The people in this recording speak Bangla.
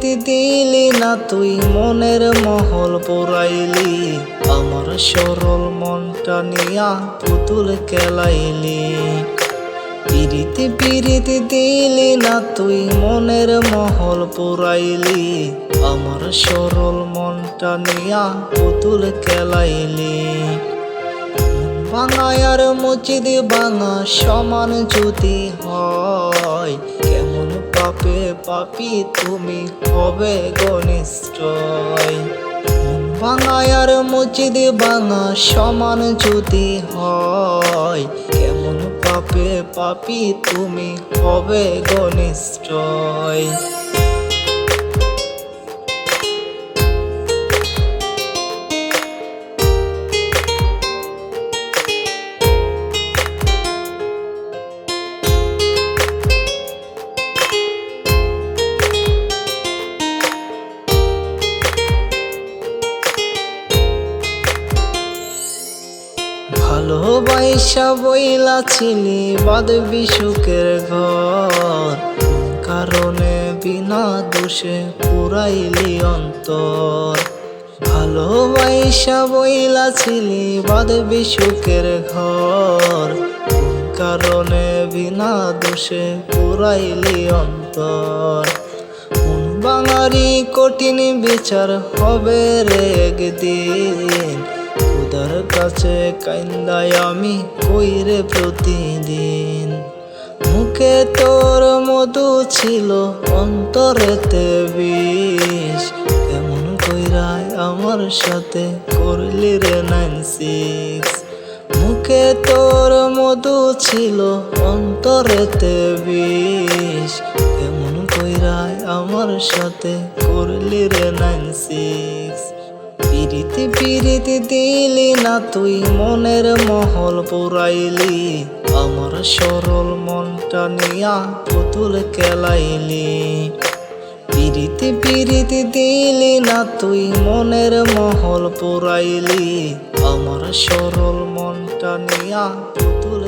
দিলি না তুই, মনের মহল পুরাইলি। আমার সরল মনটা নিয়া পুতুল খেলাইলি। পিরিতি পিরিতি দিলি না তুই, মনের মহল পুরাইলি। আমার সরল মনটা নিয়া পুতুল খেলাইলি। ভাঙায় আর মসজিদ ভাঙা সমান যদি হয়, কেমন পাপে পাপি তুমি হবে গনিষ্ঠয় ভাঙায় আর মসজিদ বাঙা সমান যদি হয় কেমন পাপে পাপি তুমি হবে গনিষ্ঠয় ভালোবাসা বইলা ছিলি বাদ বিশুকের ঘর। কারণে বিনা দোষে পুরাইলি অন্তর। ভালোবাসা বইলা ছিলি বাদ বিশুকের ঘর। কারণে বিনা দোষে পুরাইলি অন্তর। বাঙারি কঠিন বিচার হবে রে একদিন। কাছে কান্দায় আমি কইরে প্রতিদিন। মুখে তোর মধু ছিল অন্তরেতে বিষ। কেমন কইরাই আমার সাথে করলি রে নাইন সিক্স। মুখে তোর মধু ছিল অন্তরেতে বিষ। কেমন কইরাই আমার সাথে করলি রে নাইন সিক্স। পিরিতি পিরিতি দিলি না তুই, মনের মহল পুরাইলি। আমার সরল মনটা নিয়া পুতুল খেলাইলি। পিরিতি পিরিতি দিলি না তুই, মনের মহল পুরাইলি। আমার সরল মনটা নিয়া পুতুল